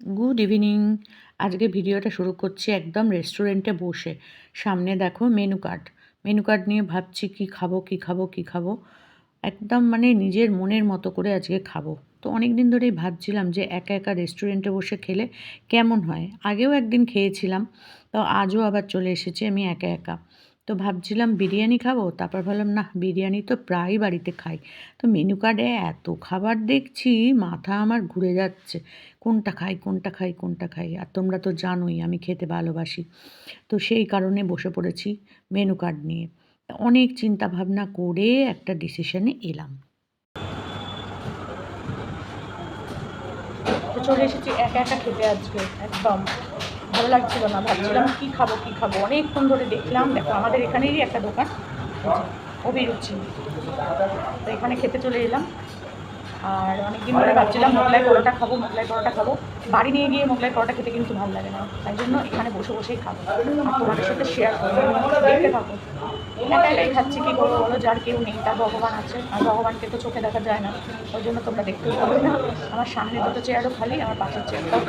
Good evening আজকে ভিডিওটা শুরু করছি একদম রেস্টুরেন্টে বসে। সামনে দেখো মেনু কার্ড মেনু কার্ড নিয়ে ভাবছি কি খাব কি খাব কি খাব। একদম মানে নিজের মনের মতো করে আজকে খাব। তো অনেক দিন ধরেই ভাবছিলাম যে একা একা রেস্টুরেন্টে বসে খেলে কেমন হয়? আগেও একদিন খেয়েছিলাম, তো আজও আবার চলে এসেছি আমি একা একা। তো ভাবছিলাম বিরিয়ানি খাব, তারপর ভাবলাম না বিরিয়ানি তো প্রায় বাড়িতে খাই। তো মেনু কার্ডে এত খাবার দেখছি, মাথা আমার ঘুরে যাচ্ছে। কোনটা খাই কোনটা খাই কোনটা খাই? আর তোমরা তো জানোই, আমি খেতে ভালোবাসি। তো সেই কারণে বসে পড়েছি মেনু কার্ড নিয়ে। অনেক চিন্তা ভাবনা করে একটা ডিসিশনে এলাম। চলে এসেছি একা একা খেতে আজকে, একদম। ভালো লাগছিল না, ভাবছিলাম কী খাব কী খাব। অনেকক্ষণ ধরে দেখলাম, দেখো, আমাদের এখানেরই একটা দোকান। অভিরুচি তো এখানে খেতে চলে এলাম। আর অনেকদিন ধরে ভাবছিলাম, মোগলাই পরোটা খাব, মোগলাই পরোটা খাব। বাড়ি নিয়ে গিয়ে মোগলাই পরোটা খেতে কিন্তু ভালো লাগে না। তাই জন্য এখানে বসে বসেই খাব। তোমাদের সাথে শেয়ার করব। দেখতে থাকো। একা একাই খাচ্ছি, কি করব বলো? যার কেউ নেই, তার ভগবান আছে। আর ভগবানকে তো চোখে দেখা যায় না ওই জন্য তোমরা দেখতেও পাবে না। আমার সামনে দুটো চেয়ারও খালি, আমার পাশের চেয়ারটাও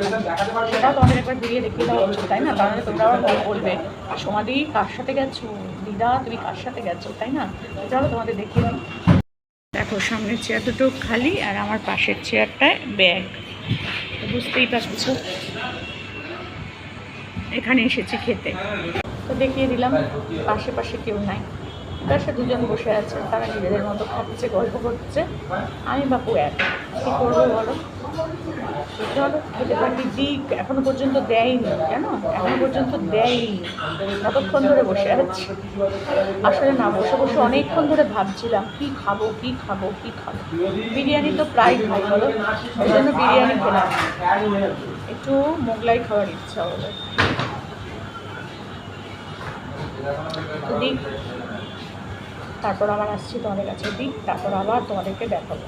সেটাও তোমাদের একবার ঘুরিয়ে দেখিয়ে দেওয়া উচিত, তাই না? তাহলে তোমরা আবার বল- বলবে সমাধি কার সাথে গেছো? দিদা, তুমি কার সাথে গেছো? তাই না? চলো তোমাদের দেখিয়ে দিই দেখো, সামনের চেয়ার দুটো খালি আর আমার পাশের চেয়ারটায় ব্যাগ বুঝতেই পারছ? এখানে এসেছি খেতে। তো দেখিয়ে দিলাম, পাশে পাশে কেউ নাই। তার সাথে দুজন বসে আছে তারা নিজেদের মতো খাচ্ছে গল্প করছে। আমি বাপু এক। কী করব বলো? চলো, খেতে থাকি দিক এখনও পর্যন্ত দেয়নি, কেন? এখনও পর্যন্ত দেয়নি। কতক্ষণ ধরে বসে আছি। আসলে না, বসে বসে অনেকক্ষণ ধরে ভাবছিলাম, কি খাব কি খাব কি খাব? বিরিয়ানি তো প্রায় খাই, বলো? ওই জন্য বিরিয়ানি খেলাম। একটু মোগলাই খাওয়ার ইচ্ছা হলো তারপর আবার আসছি তোমাদের কাছে দিক, তারপর আবার তোমাদেরকে দেখাবো।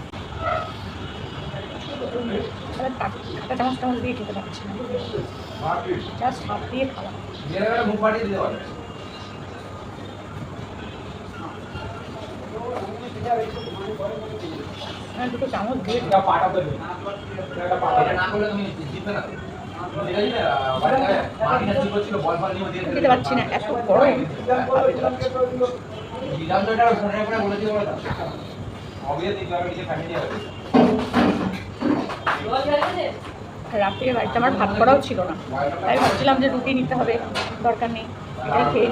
কাট- চামচ দিয়ে খেতে পারছি না। জাস্ট হাত দিয়ে খাওয়া। হ্যাঁ দুটো চামচ দিয়ে খেতে পারছি না, এত খেতে রাত্রে বাড়িতে আমার ভাত করাও ছিল না। তাই ভাবছিলাম যে রুটি নিতে হবে, দরকার নেই। এটা খেয়ে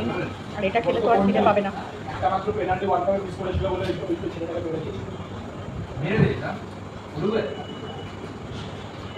আর এটা খেলে তো আর খিদে পাবে না।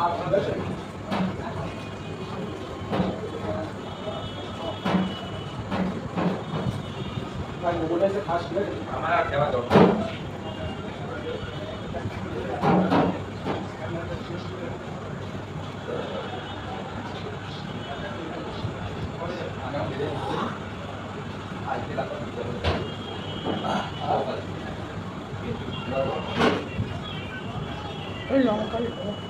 ওই লঙ্কা দেবো। ওই লঙ্কাটা নেব লঙ্কা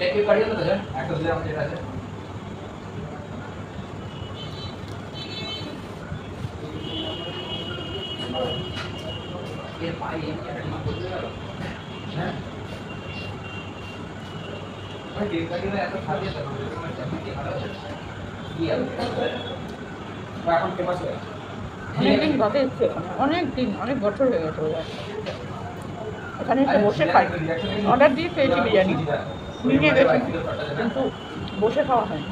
কি কাটিয়ে দেবো স্যার একটা দুটো আমাদের আছে। এর পায়ে একটা ডিম করতে পারো হ্যাঁ। ওই ডিম এত খাবিয়ে তো তোমার চাকরি কি ভালো আছে কি আর এখন ফেমাস হয়ে অনেকদিন ঘটে এসছে। অনেক দিন অনেক বছর হয়ে গেছে। হয়। এখানে এসে বসে খাই। অর্ডার দিয়ে খেয়েছি বিরিয়ানি। নিজে গেছি কিন্তু বসে খাওয়া হয়।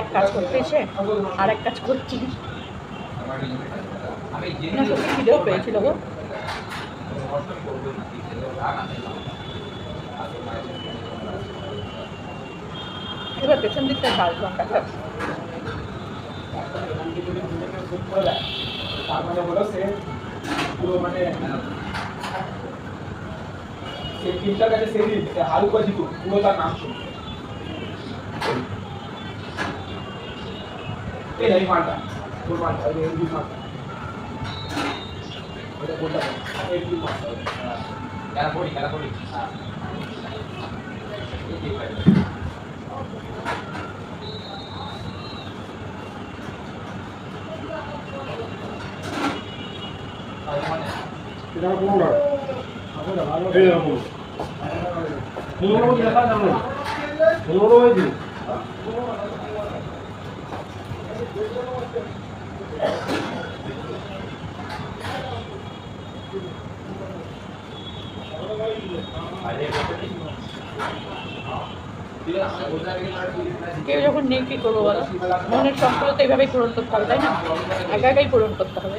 এক কাজ করতে আর এক কাজ করছি। না সত্যি খিদেও পেয়েছিল গো। এবার পেছন দিকটা ডাল লঙ্কাটা তার মানে হলো সে পুরো মানে সে টিমটার কাছে সেদিন সে হালুকা জিতু পুরো তার নাম শুনে এই এই মালটা তোর মালটা এই এই দুই মালটা ওটা কোনটা এই দুই মালটা খেলা করি খেলা করি হ্যাঁ এই ঠিক আছে এটা কোন না এই রকম পুরো মতো দেখা যাবে না পুরো হয়েছে কেউ যখন নেই কী করব বলো? মনের শখগুলো তো এইভাবেই পূরণ করতে হবে, তাই না? একা একাই পূরণ করতে হবে।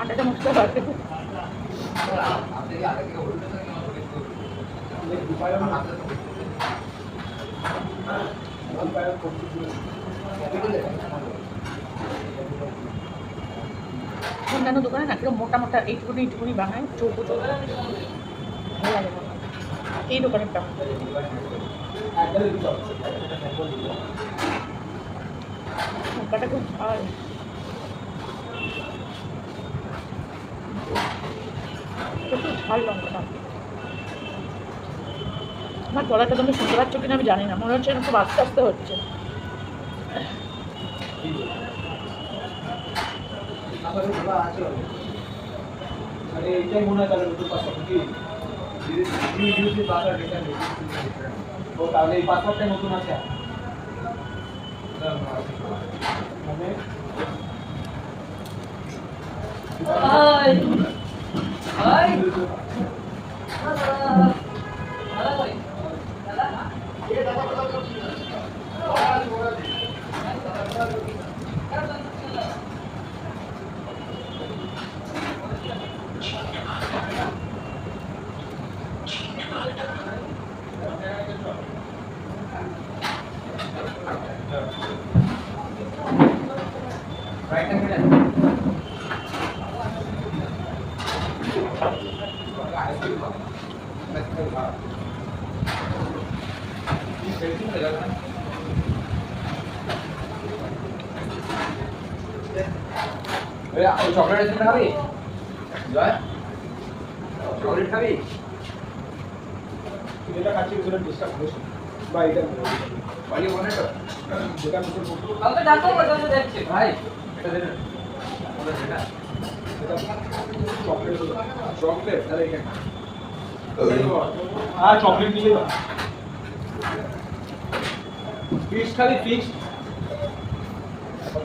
আটাটা মুছতে পারবে অন্যান্য দোকানে না কীরকম মোটা মোটা এইটুকুনি এইটুকুনি বানায় চৌকো চৌকো। এই দোকানের ঝাল লঙ্কাটা আমার গলাটা তুমি শুনতে পাচ্ছ কিনা আমি জানি না। মনে হচ্ছে খুব আস্তে আস্তে হচ্ছে। আরে এইটাই মনে হয় তাহলে কি ও তাহলে এই পাসওয়ার্ডটা নতুন আছে মানে চকলেট আছে খাবি? জয়। চকলেট খাবি? এটা খাচ্ছি কিছুটা ডিস্টার্ব করিস বা এটা বাড়ি মনে তো। যেটা ডাক্তার ভাই এটা দে এটা এটা চকলেট চকলেট? তাহলে এখানে হ্যাঁ চকলেট নিয়ে যা ফিক্স খালি ফিক্স কত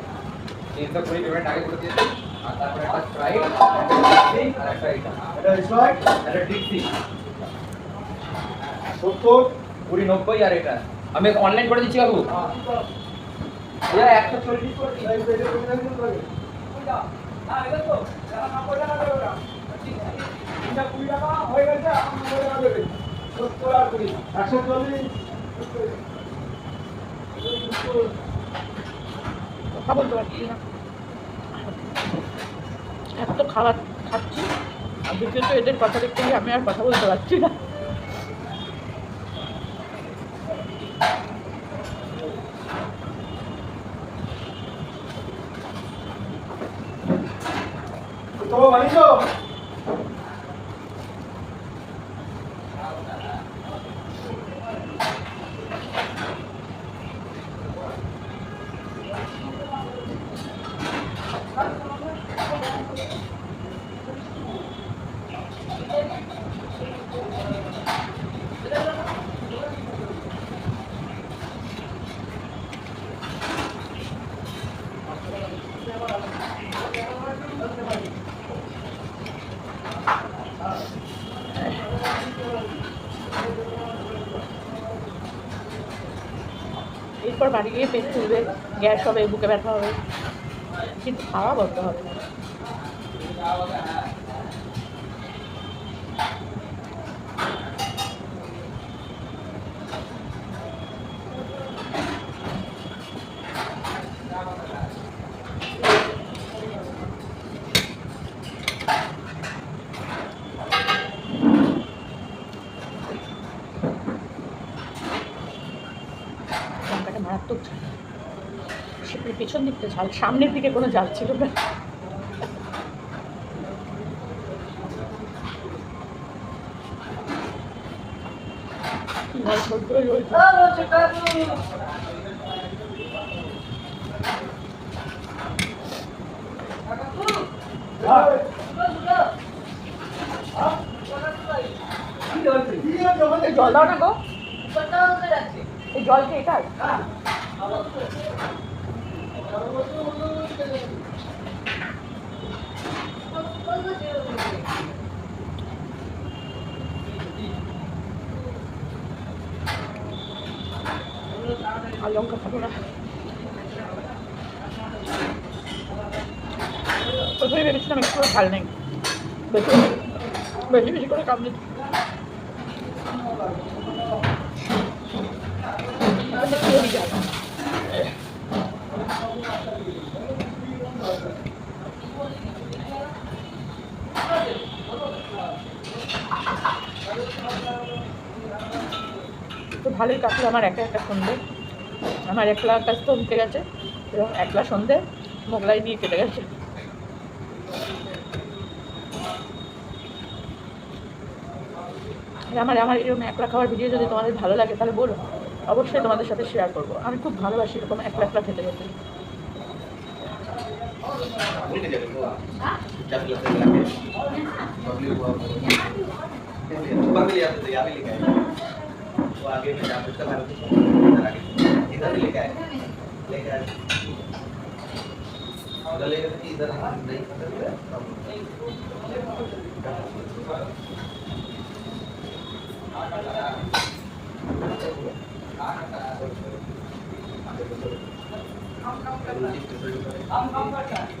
তিনশো কুড়ি পেমেন্ট আগে করে দিয়েছি আর তারপরে একটা স্প্রাইট আর একটা এটা এটা স্প্রাইট একটা ডিক্সি সত্তর কুড়ি নব্বই আর এটা আমি অনলাইন করে দিচ্ছি বাবু এটা একশো চল্লিশ করে দিচ্ছি। একশো চল্লিশ কথা বলতে পারছি না। এত তো খাবার খাচ্ছি। আর দ্বিতীয়ত এদের কথা দেখতে আমি আর কথা বলতে পারছি না। এরপর বাড়ি গিয়ে পেট তুলবে গ্যাস হবে, বুকে ব্যথা হবে। কিন্তু খাওয়া বন্ধ হবে। না লঙ্কাটা মারাত্মক ঝাল। সেগুলো পেছন দিকটা ঝাল সামনের দিকে কোনো ঝাল ছিল না। জল দাও না গো। এই জল কি এটাই আর লঙ্কা খাব না। প্রথমে ভেবেছিলাম একটু ঝাল নেই। বেশি বেশি করে কামড়ে ভালোই কাটলো আমার একা একটা সন্ধে। আমার একলা কাজ তো উঠে গেছে, এবং একলা সন্ধে মোগলাই নিয়ে কেটে গেছে। আমার আমার এরকম একলা খাওয়ার ভিডিও যদি তোমাদের ভালো লাগে, তাহলে বলো। অবশ্যই তোমাদের সাথে শেয়ার করব। আমি খুব ভালোবাসি এরকম একলা একলা খেতে গেছে वो आगे में जाकर उसका भारत इधर आगे इधर लेके आए। लेके आए। उधर लेके तो इधर हाँ नहीं खतर है। हम कम करना हम कम करना